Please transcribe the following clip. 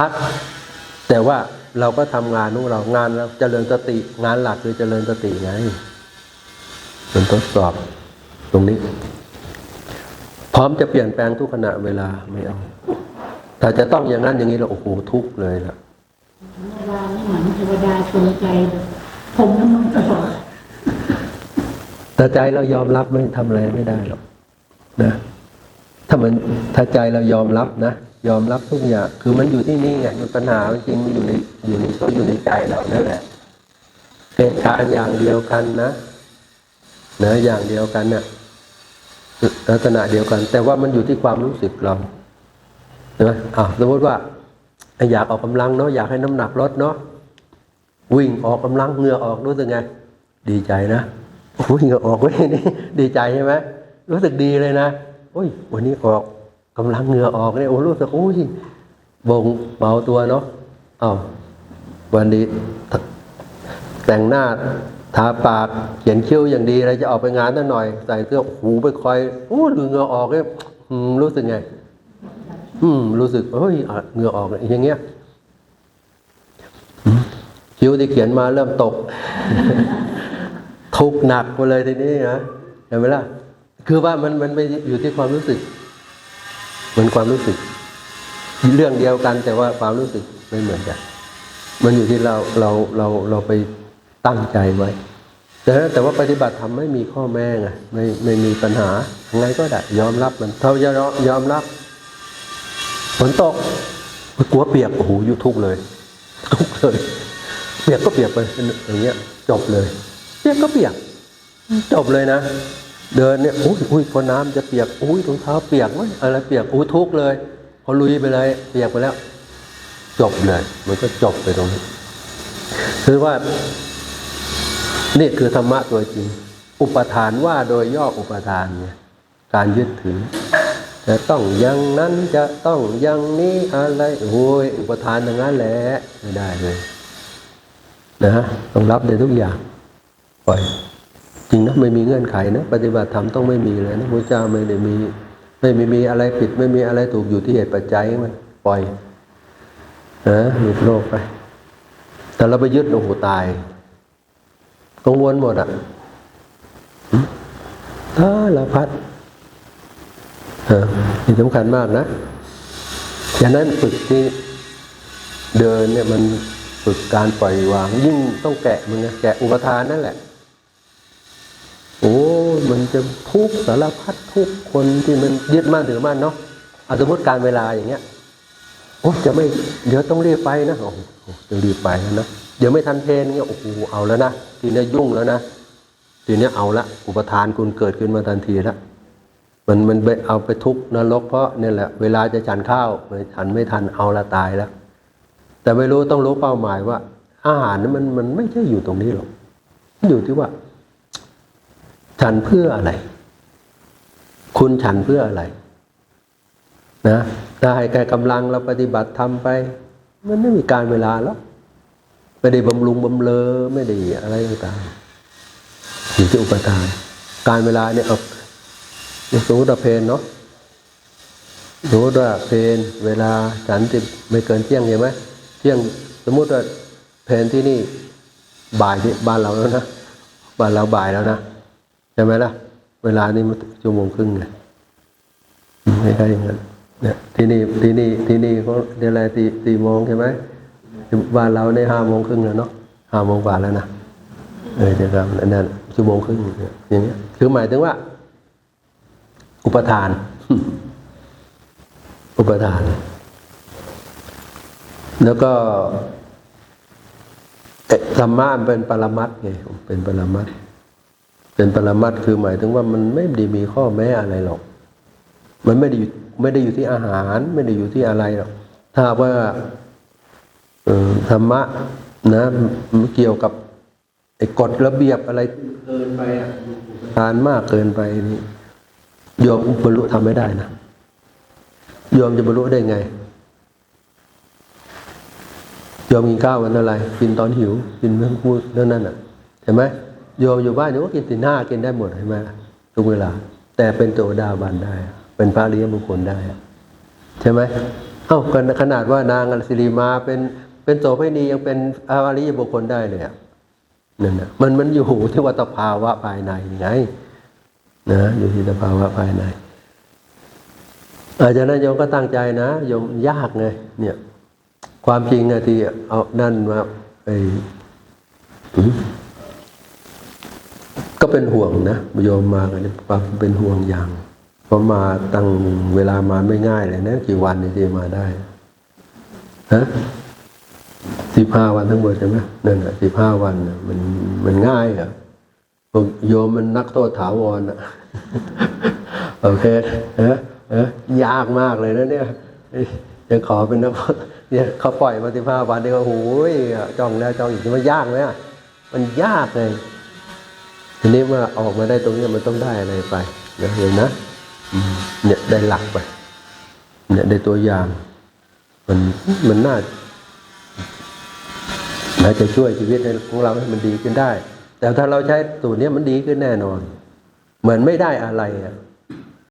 พักแต่ว่าเราก็ทำงานของเรางานเราเจริญสติงานหลักคือเจริญสติไงเป็นทดสอบตรงนี้ พร้อมจะเปลี่ยนแปลงทุกขณะเวลาไม่เอาถ้าจะต้องอย่างนั้นอย่างนี้เราโอ้โหทุกข์เลยล่ะเวลานี่เหมือนเทวดาชนใจผมน้ำมันตลอดแต่ใจเรายอมรับไม่ทำอะไรไม่ได้หรอกนะ ถ้ามันถ้าใจเรายอมรับนะ ยอมรับทุกอย่าง คือมันอยู่ที่นี่ไงมันปัญหาจริงมันอยู่ในอยู่ในก็อยู่ในใจเรานั่นแหละเหตุการอย่างเดียวกันนะเนะอย่างเดียวกันเนี่ยลักษณะเดียวกัน แต่ว่ามันอยู่ที่ความรู้สึกเราเนะอ่าสมมติว่า อยากออกกำลังเนาะอยากให้น้ำหนักลดเนาะวิ่งออกกำลังเหงื่อออกรู้สึกไง ดีใจนะโอ้ยเหงื่อออกเว้ยนี่ดีใจใช่ไหมรู้สึกดีเลยนะโอ้ยวันนี้ออก กำลังเหงื่อออกเนี่ยโอ้รู้สึกโอ้ยบ่งเบาตัวเนาะอ้าววันนี้แต่งหน้าทาปากเขียนคิ้วอย่างดีอะไรจะออกไปงานนั่นหน่อย ใส่เสื้อหูไปคอยโอ้เหงื่อออกเนี่ยรู้สึกไง อืม รู้สึกเฮ้ยเหงื่อออกอย่างเงี้ยคิ้วที่เขียนมาเริ่มตก ทุกหนักไปเลยทีนี้นะเห็นไหมล่ะ คือว่ามันมันไม่อยู่ที่ความรู้สึก มันความรู้สึกเรื่องเดียวกันแต่ว่าความรู้สึกไม่เหมือนกัน มันอยู่ที่เราเราเราเราไปตั้งใจไว้แต่แต่ว่าปฏิบัติทำไม่มีข้อแม้ไงไม่ไม่มีปัญหาไงก็ได้ยอมรับมันเท่าจะยอมรับฝนตกกลัวเปียกโอ้โหยุทุกเลย ทุกเลย เปียกก็เปียกไปอย่างเงี้ย จบเลย เปียกก็เปียก จบเลยนะ เดินเนี่ยอุ้ยอุ้ยพอน้ำจะเปียกอุ้ยรองเท้าเปียกไหมอะไรเปียกอุ้ยทุกเลย พอลุยไปเลยเปียกไปแล้ว จบเลย มันก็จบไปตรงนี้คือว่า นี่คือธรรมะตัวจริง อุปทานว่าโดยย่ออุปทานเนี่ยการยึดถือจะต้องอย่างนั้นจะต้องอย่างนี้อะไรโอ้ยอุปทานอย่างนั้นแหละไม่ได้เลยนะต้องรับในทุกอย่างปล่อย จริงนะไม่มีเงื่อนไขนะปฏิบัติธรรมต้องไม่มีเลยนะพระเจ้าไม่ได้มี ไม่มีมีอะไรผิด ไม่มีอะไรถูกอยู่ที่เหตุปัจจัยมันปล่อยนะหลุดโลกไป แต่เราไปยึดโอ้โหตายกังวลหมดอะถ้าละพัดเออนี่สำคัญมากนะฉะนั้นฝึกที่เดินเนี่ยมันฝึกการปล่อยวาง ยิ่งต้องแกะมันนะแกะอุปทานนั่นแหละ โอ้มันจะทุกสารพัดทุกคนที่มันยึดมั่นถือมั่นเนาะอาสมมติการเวลาอย่างเงี้ยโอ้จะไม่เดี๋ยวต้องรีบไปนะโอ้จะรีบไปแล้วนะเดี๋ยวไม่ทันเพลนเงี้ยโอ้โหเอาแล้วนะทีนี้ยุ่งแล้วนะทีนี้เอาละอุปทานคุณเกิดขึ้นมาทันทีละมันมันไปเอาไปทุกนรกเพราะเนี่ยแหละเวลาจะฉันข้าวไม่ฉันไม่ทันเอาละตายแล้ว แต่ไม่รู้ต้องรู้เป้าหมายว่า อาหารนั้นมันมันไม่ใช่อยู่ตรงนี้หรอกมันอยู่ที่ว่า ฉันเพื่ออะไร คุณฉันเพื่ออะไร นะถ้าให้แก่กำลังเราปฏิบัติทำไป มันไม่มีการเวลาแล้วไม่ได้บำรุงบำเลอไม่ได้อะไรต่างอยู่ที่อุปทาน การเวลาเนี่ยเอาสมมติว่าเพนเนาะสมมติว่าเพนเวลาฉันจะไม่เกินเที่ยงใช่ไหมเที่ยงสมมติว่าเพนที่นี่บ่ายที่บ้านเราแล้วนะบ้านเราบ่ายแล้วนะ ใช่ไหมล่ะ เวลานี่มันชั่วโมงครึ่งไงไม่ใช่อย่างนั้นเนี่ยที่นี่ที่นี่ที่นี่เขาเดี๋ยวอะไรตีสี่โมงใช่ไหมบ้านเราในห้าโมงครึ่งแล้วเนาะห้าโมงกว่าแล้วนะเออจะทำอันนั้นชั่วโมงครึ่งอย่างเงี้ยคือหมายถึงว่า อุปทาน อุปทาน แล้วก็ธรรมะเป็นปรมัตไงเป็นปรมัตถ์ เป็นปรมัตคือหมายถึงว่ามันไม่ได้มีข้อแม้อะไรหรอก มันไม่ได้อยู่ไม่ได้อยู่ที่อาหาร ไม่ได้อยู่ที่อะไรหรอก ถ้าว่าธรรมะนะเกี่ยวกับไอ้กฎระเบียบอะไรเกินไปอะทานมากเกินไปนี่โยมบรรลุทำไม่ได้นะโยมจะบรรลุได้ไงโยมกินข้าววันอะไรกินตอนหิวกินเมื่อพูดเรื่องนั้นอะเห็นไหม โยมอยู่บ้านโยมก็กินสินห้ากินได้หมดเห็นไหมทุกเวลา แต่เป็นตัวดาบันได้ เป็นพระอริยบุคคลได้ ใช่ไหมเอ้ากันขนาดว่านางอัสิริมาเป็นเป็นโสเภณียังเป็นอริยบุคคลได้เลยนั่นนะมันมันอยู่ที่วัตภาวะภายในไงนะอยู่ที่สภาวะภายในอาจารย์โยมก็ตั้งใจนะโยมยากไงเนี่ย ความจริงอะที่เอานั่นมาไอ เป็นห่วงนะโยมมากันเนี่ยความเป็นห่วงอย่างเพราะมาตั้งเวลามาไม่ง่ายเลยนะกี่วันเนี่ยที่มาได้ฮะสิบห้าวันทั้งหมดใช่ไหมนั่นแหะสิบห้าวันมันมันง่ายเหรอะพวกโยมมันนักโทษถาวรอะโอเคเออเออยากมากเลยนะเนี่ยจะขอเป็นนักโทษเนี่ยเขาปล่อยมาสิบห้าวันเนี่ก็โอ้ยจ้องแล้วจ้องอีกมันยากไหมอะมันยากเลย ทีนี้ว่าออกมาได้ตรงเนี้ยมันต้องได้อะไรไปนะเห็นนะอืมเนี่ยได้หลักไป เนี่ยได้ตัวอย่าง มันมันน่าน่าจะช่วยชีวิตของเราให้มันดีขึ้นได้ แต่ถ้าเราใช้ตัวเนี้ยมันดีขึ้นแน่นอน เหมือนไม่ได้อะไรอะ